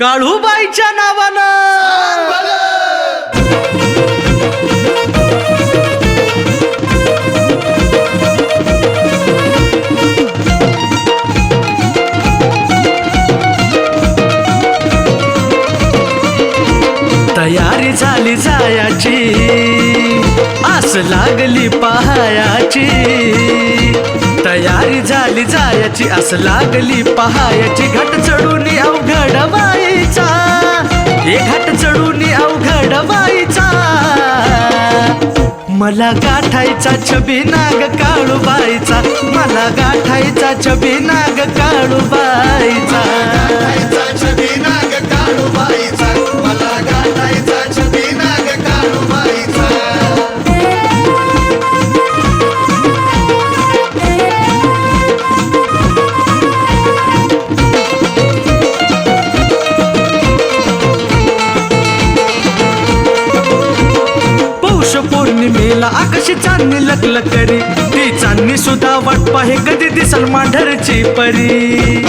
काळूबाईच्या नावानं. तयारी झाली जायाची आस लागली पहायाची. तयारी झाली जायाची आस लागली पहायाची. घट चढून अवघड हे घट चढून अवघड बाईचा मला गाठायचा छबी नाग काळूबाईचा. मला गाठायचा छबी नाग काळूबाईचा. गाठायचा पौर्णिमेला आकाशी चांदणी लकलक करी. ती चांदणी सुद्धा वाट पाहे कधी दिसल मांढरची परी.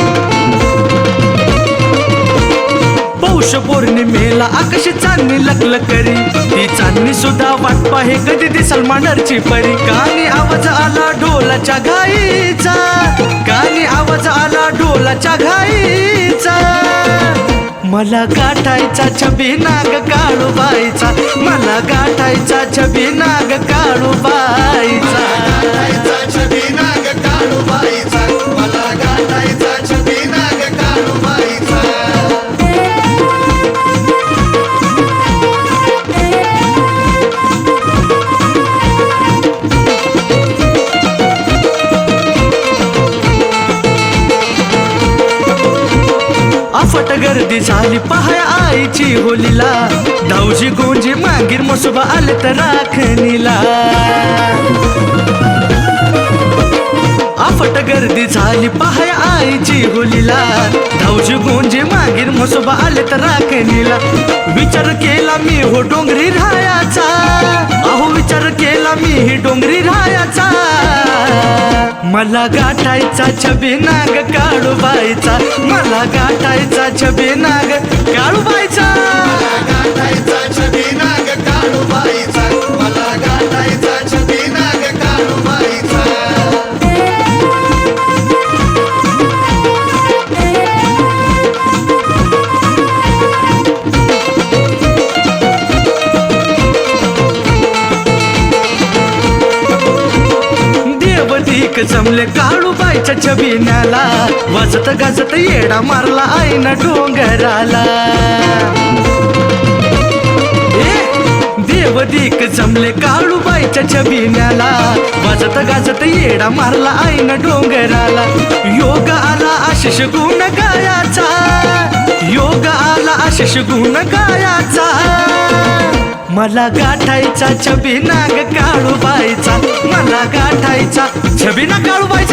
पौष पौर्णिमेला आकाशी चांदणी लकलक करी. ती चांदणी सुद्धा वाट पाहे कधी दिसल मांढरची परी. कानी आवाज आला ढोलाच्या घाईचा कानी आवाज आला ढोलाच्या घाईचा मला गाठायचा छबी नाग काळूबाईचा. मला गाठायचा छबी नाग काळूबाईचा अफट गर्दी झाली पहाय आईची होलीला. धावजी गोंजी मागीर मसोबा आले तर राखणीला. आफट गर्दी झाली पहाय आईची होलीला. धावजी गोंजी मागीर मसोबा आले तर राखणीला. विचार केला मी हो डोंगरी रायाचा मला गाठायचा छबी नाग काळूबाईचा. मला गाठायचा छबी नाग काळूबाईचा. प्रतीक जमले काळूबाईच्या छबिन्याला. वाजत गाजत येडा मारला आईना डोंगराला. देवदीक जमले काळूबाईच्या छबिन्याला. वाजत गाजत येडा मारला आईनं डोंगराला. योग आला आशिष गुण गायाचा. योग आला आशिष गुण गायाचा. मला गाठायचा छबी नाग काळूबाईचा मला गाठायचा छबी ना काळूबाईचा गाठायचा